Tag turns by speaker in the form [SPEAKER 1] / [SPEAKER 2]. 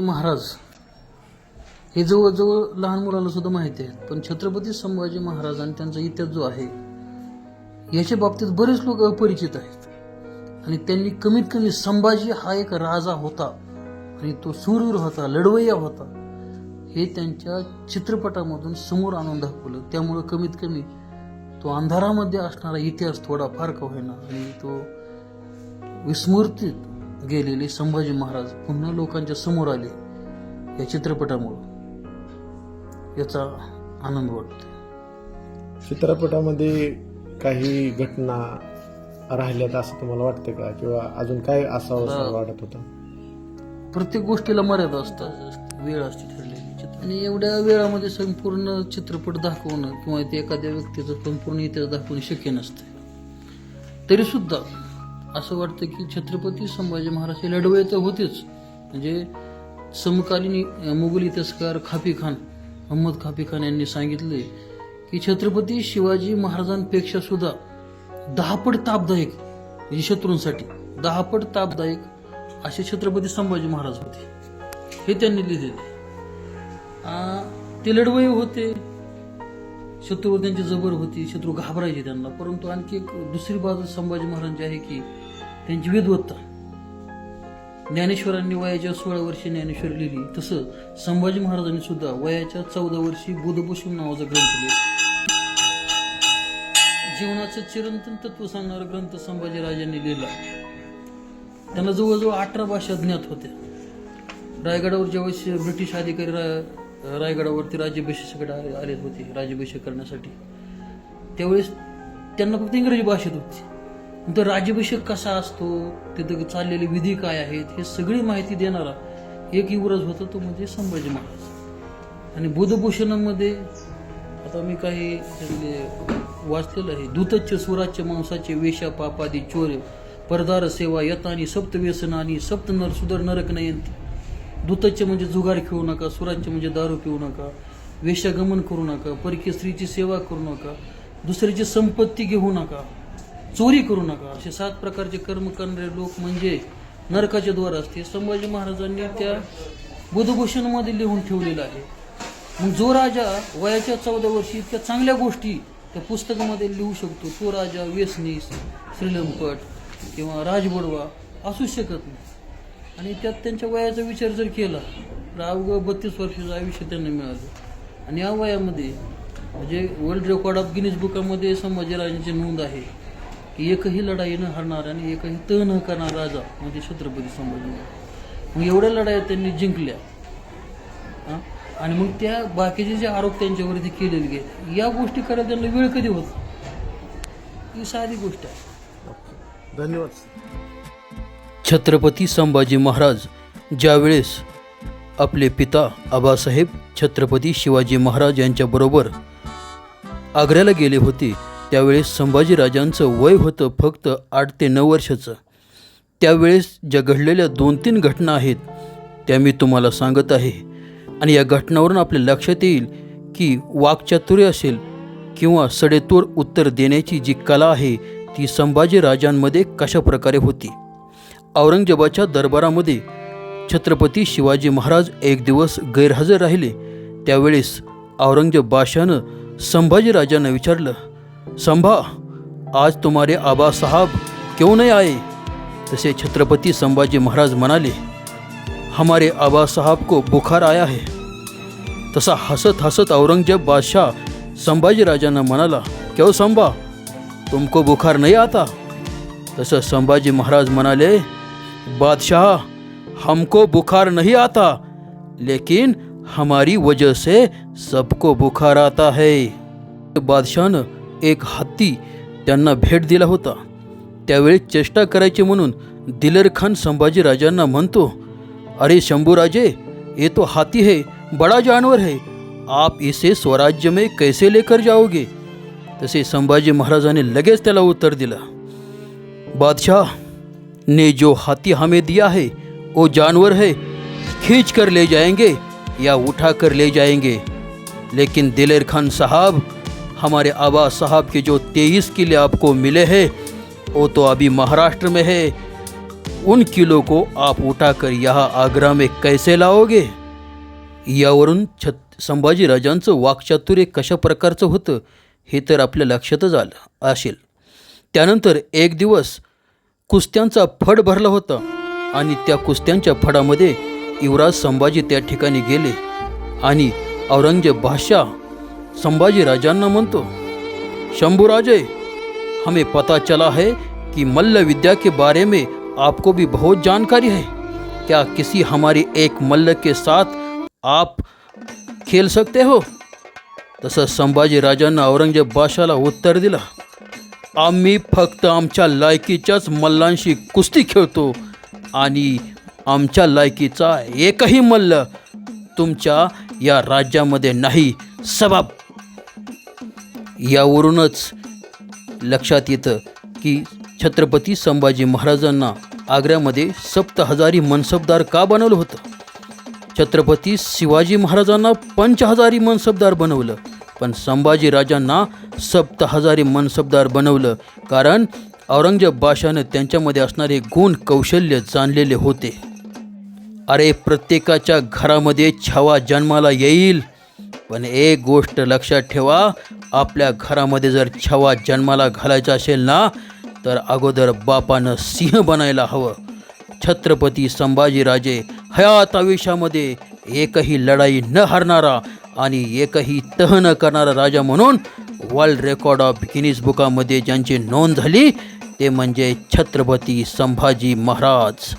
[SPEAKER 1] महाराज हे जवळजवळ लहान मुलाला सुद्धा माहिती आहे पण छत्रपती संभाजी महाराज आणि त्यांचा इतिहास जो आहे याच्या बाबतीत बरेच लोक अपरिचित आहेत. आणि त्यांनी कमीत कमी संभाजी हा एक राजा होता आणि तो सूरवीर होता लढवय्या होता हे त्यांच्या चित्रपटामधून समोर आणून दाखवलं. त्यामुळं कमीत कमी तो अंधारामध्ये असणारा इतिहास थोडा फार का होईना आणि तो विस्मृतीत गेलेले संभाजी महाराज पुन्हा लोकांच्या समोर आले या चित्रपटामुळं. याचा आनंद वाटतो
[SPEAKER 2] चित्रपटामध्ये काही घटना राहिल्यात असं तुम्हाला वाटतं का? किंवा अजून काय असावं असं वाटत होतं?
[SPEAKER 1] प्रत्येक गोष्टीला मर्यादा असतात वेळ असते ठरलेली आणि एवढ्या वेळामध्ये संपूर्ण चित्रपट दाखवणं किंवा ते एखाद्या व्यक्तीचा संपूर्ण इतिहास दाखवणं शक्य नसते तरी सुद्धा असं वाटतं की छत्रपती संभाजी महाराज हे लढवय तर होतेच. म्हणजे समकालीन मुघल इतिहासकार खापी खान अहमद खापी खान यांनी सांगितले की छत्रपती शिवाजी महाराजांपेक्षा सुद्धा दहापट तापदायक म्हणजे शत्रूंसाठी दहापट तापदायक असे छत्रपती संभाजी महाराज होते. हे त्यांनी लिहिलेले ते लढवय होते. शत्रूवर त्यांची जबर होती शत्रू घाबरायचे त्यांना. परंतु आणखी एक दुसरी बाजू संभाजी महाराजांची आहे की त्यांची विद्वत्ता. ज्ञानेश्वरांनी वयाच्या सोळा वर्षी ज्ञानेश्वर लिहिली. तसं संभाजी महाराजांनी सुद्धा वयाच्या चौदा वर्षी बुधभूषण नावाचा ग्रंथ लिहिला. जीवनाचं चिरंतन तत्व सांगणारा ग्रंथ संभाजी राजांनी लिहिला. त्यांना जवळजवळ अठरा भाषा ज्ञात होत्या. रायगडावर ज्यावेळेस ब्रिटिश अधिकारी रा रायगडावरती राज्याभिषेकाकडे आले आले होते राज्याभिषेक करण्यासाठी त्यावेळेस त्यांना फक्त इंग्रजी भाषेत होती. तर राज्याभिषेक कसा असतो तिथं चाललेले विधी काय आहेत हे सगळी माहिती देणारा एक युवराज होता तो म्हणजे संभाजी महाराज. आणि बुधभूषणामध्ये आता मी काही वाचलेलं आहे. दूतच्च सुराच्य मांसाचे वेशा पापादी चोर परदार सेवा यतानी सप्त व्यसनानी सप्त नर सुदर नरक नयंती. दूतच्य म्हणजे जुगार खेळू नका सुराच्य म्हणजे दारू पिऊ नका वेशागमन करू नका परकीय स्त्रीची सेवा करू नका दुसऱ्याची संपत्ती घेऊ नका. चोरी करू नका. असे सात प्रकारचे कर्म करणारे लोक म्हणजे नरकाचे द्वार असते. संभाजी महाराजांनी त्या बुधभूषणमध्ये लिहून ठेवलेलं आहे. मग जो राजा वयाच्या चौदा वर्षी इतक्या चांगल्या गोष्टी त्या पुस्तकामध्ये लिहू शकतो तो राजा व्यसनीस श्रीलंपट किंवा राजबडवा असू शकत नाही. आणि त्यात त्यांच्या वयाचा विचार जर केला तर अवघं बत्तीस वर्षाचं आयुष्य त्यांना मिळालं. आणि या वयामध्ये म्हणजे वर्ल्ड रेकॉर्ड ऑफ गिनीज बुकामध्ये संभाजीराजांची नोंद आहे. की एकही लढाई न हरणार आणि एकही त न करणार राजा म्हणजे छत्रपती संभाजी महाराज. मग एवढ्या लढाया त्यांनी जिंकल्या हा? आणि मग त्या बाकीचे जे आरोप त्यांच्यावरती केलेले गेले या गोष्टी करायला त्यांना वेळ कधी होत ही साधी गोष्ट आहे
[SPEAKER 2] धन्यवाद
[SPEAKER 1] छत्रपती संभाजी महाराज ज्यावेळेस आपले पिता आबासाहेब छत्रपती शिवाजी महाराज यांच्याबरोबर आग्र्याला गेले होते त्यावेळेस संभाजीराजांचं वय होतं फक्त आठ ते नऊ वर्षाचं. त्यावेळेस ज्या घडलेल्या दोन तीन घटना आहेत त्या मी तुम्हाला सांगत आहे. आणि या घटनावरून आपल्या लक्षात येईल की वाकचातुर्य असेल किंवा सडेतोड उत्तर देण्याची जी कला आहे ती संभाजीराजांमध्ये कशा प्रकारे होती? औरंगजेबाच्या दरबारामध्ये छत्रपती शिवाजी महाराज एक दिवस गैरहजर राहिले. त्यावेळेस औरंगजेब बादशाहनं संभाजीराजांना विचारलं संभा, आज तुम्हारे आबा साहब क्यों नहीं आए? तसे छत्रपती संभाजी महाराज म्हणाले हमारे आबा साहब को बुखार आया है। तसा हसत हसत औरंगज़ेब बादशाह संभाजीराजांना म्हणाला क्यों संभा, तुमको बुखार नहीं आता? तसं संभाजी महाराज म्हणाले बादशाह, हमको बुखार नहीं आता, लेकिन हमारी वजह से सबको बुखार आता है। बादशाहनं एक हत्ती त्यांना भेट दिला होता. त्यावेळी चेष्टा करायची म्हणून दिलर खान संभाजी संभाजीराजांना म्हणतो, अरे शंभूराजे, ये तो हाथी है, बड़ा जानवर है. आप इसे स्वराज्य में कैसे लेकर जाओगे? तसे संभाजी महाराजांनी लगेच त्याला उत्तर दिलं, बादशाह, ने जो हाथी हमें दिया है, वो जानवर है. खींच कर ले जाएँगे या उठा कर ले जाएँगे. लेकिन दिलेर खान साहब हमारे आबा साहब के जो तेईस किले आपको मिले हैं वो तो अभी महाराष्ट्र में है। उन किलो को आप उठाकर यहाँ आग्रा में कैसे लाओगे? यावरून छत संभाजीराजांचं वाक्चातुर्य कशा प्रकारचं होतं हे तर आपल्या लक्षातच आलं असेल त्यानंतर एक दिवस कुस्त्यांचा फड भरला होता आणि त्या कुस्त्यांच्या फडामध्ये युवराज संभाजी त्या ठिकाणी गेले आणि औरंगजेब बादशाह संभाजीराजांना म्हणतो शंभूराजे हमें पता चला है कि मल्ल विद्या के बारे में आपको भी बहुत जानकारी है। क्या किसी हमारी एक मल्ल के साथ आप खेल सकते हो? तसं संभाजी राजांना औरंगजेब बादशाला उत्तर दिला आम्ही फक्त आमच्या लायकीच्याच मल्लांशी कुस्ती खेळतो आणि आमच्या लायकीचा एकही मल्ल तुमच्या या राज्यामध्ये नाही सबाब. यावरूनच लक्षात येतं की छत्रपती संभाजी महाराजांना आग्र्यामध्ये सप्त हजारी मनसबदार का बनवलं होतं? छत्रपती शिवाजी महाराजांना पंच हजारी मनसबदार बनवलं पण संभाजी राजांना सप्त हजारी मनसबदार बनवलं कारण औरंगजेब बादशानं त्यांच्यामध्ये असणारे गुण कौशल्य जाणलेले होते. अरे प्रत्येकाच्या घरामध्ये छावा जन्माला येईल. पण एक गोष्ट लक्षात ठेवा आपल्या घरामध्ये जर छवा जन्माला घालायचा असेल ना तर अगोदर बापानं सिंह बनायला हवं. छत्रपती संभाजीराजे हयात आयुष्यामध्ये एकही लढाई न हरणारा आणि एकही तह न करणारा राजा म्हणून वर्ल्ड रेकॉर्ड ऑफ गिनीज बुकामध्ये ज्यांची नोंद झाली ते म्हणजे छत्रपती संभाजी महाराज.